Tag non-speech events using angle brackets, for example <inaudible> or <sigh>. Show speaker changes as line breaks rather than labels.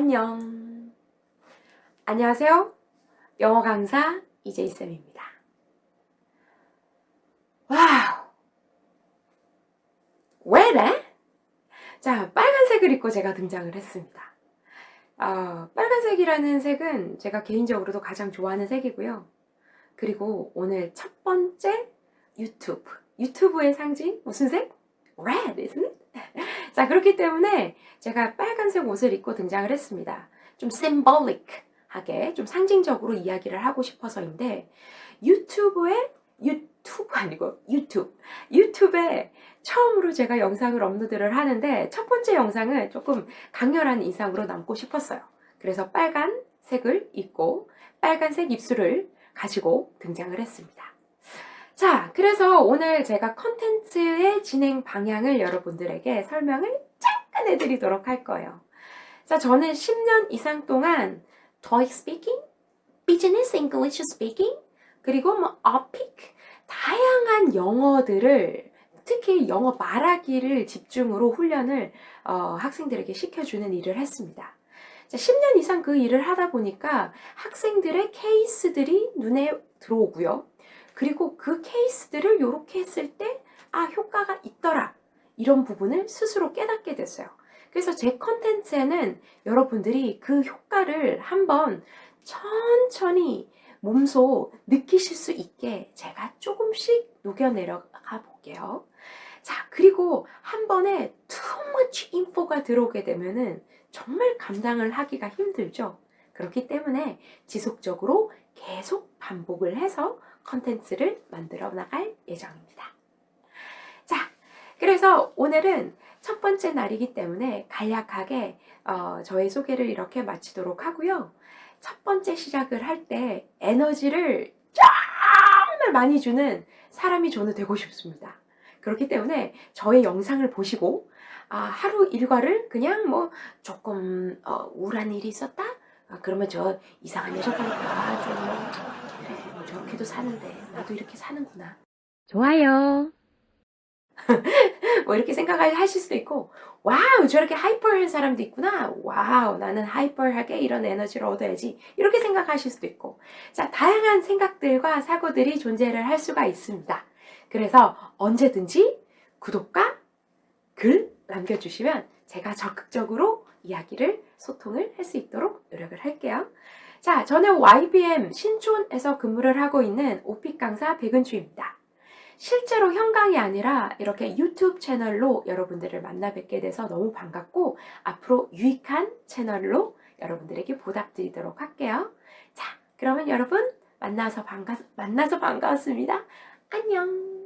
안녕. 안녕하세요. 영어 강사 이재희쌤입니다. 와우. 왜래? 자, 빨간색을 입고 제가 등장을 했습니다. 아, 빨간색이라는 색은 제가 개인적으로도 가장 좋아하는 색이고요. 그리고 오늘 첫 번째 유튜브. 유튜브의 상징? 무슨 색? Red, isn't it? 자, 그렇기 때문에 제가 빨간색 옷을 입고 등장을 했습니다. 좀 symbolic 하게, 좀 상징적으로 이야기를 하고 싶어서인데, 유튜브에, 유튜브 아니고, 유튜브. 유튜브에 처음으로 제가 영상을 업로드를 하는데, 첫 번째 영상은 조금 강렬한 인상으로 남고 싶었어요. 그래서 빨간색을 입고, 빨간색 입술을 가지고 등장을 했습니다. 자, 그래서 오늘 제가 컨텐츠의 진행 방향을 여러분들에게 설명을 잠깐 해드리도록 할 거예요. 자, 저는 10년 이상 동안 TOEIC speaking, business English speaking, 그리고 뭐 어픽, 다양한 영어들을 특히 영어 말하기를 집중으로 훈련을 어, 학생들에게 시켜주는 일을 했습니다. 자, 10년 이상 그 일을 하다 보니까 학생들의 케이스들이 눈에 들어오고요. 그리고 그 케이스들을 이렇게 했을 때, 아, 효과가 있더라. 이런 부분을 스스로 깨닫게 됐어요. 그래서 제 컨텐츠에는 여러분들이 그 효과를 한번 천천히 몸소 느끼실 수 있게 제가 조금씩 녹여내려가 볼게요. 자, 그리고 한 번에 too much info가 들어오게 되면은 정말 감당을 하기가 힘들죠. 그렇기 때문에 지속적으로 계속 반복을 해서 컨텐츠를 만들어 나갈 예정입니다. 자, 그래서 오늘은 첫 번째 날이기 때문에 간략하게 어, 저의 소개를 이렇게 마치도록 하고요. 첫 번째 시작을 할 때 에너지를 정말 많이 주는 사람이 저는 되고 싶습니다. 그렇기 때문에 저의 영상을 보시고 아, 하루 일과를 그냥 뭐 조금 어, 우울한 일이 있었다? 아, 그러면 저 이상한 여자 아, 좀 그래, 뭐 저렇게도 사는데 나도 이렇게 사는구나.
좋아요. <laughs>
뭐 이렇게 생각을 하실 수도 있고 와우 저렇게 하이퍼한 사람도 있구나 와우 나는 하이퍼하게 이런 에너지를 얻어야지 이렇게 생각하실 수도 있고 자 다양한 생각들과 사고들이 존재를 할 수가 있습니다 그래서 언제든지 구독과 글 남겨주시면 제가 적극적으로 이야기를 소통을 할 수 있도록 노력을 할게요 자 저는 YBM 신촌에서 근무를 하고 있는 오픽 강사 백은주입니다 실제로 현강이 아니라 이렇게 유튜브 채널로 여러분들을 만나 뵙게 돼서 너무 반갑고 앞으로 유익한 채널로 여러분들에게 보답드리도록 할게요. 자, 그러면 여러분 만나서 반가 만나서 반가웠습니다. 안녕.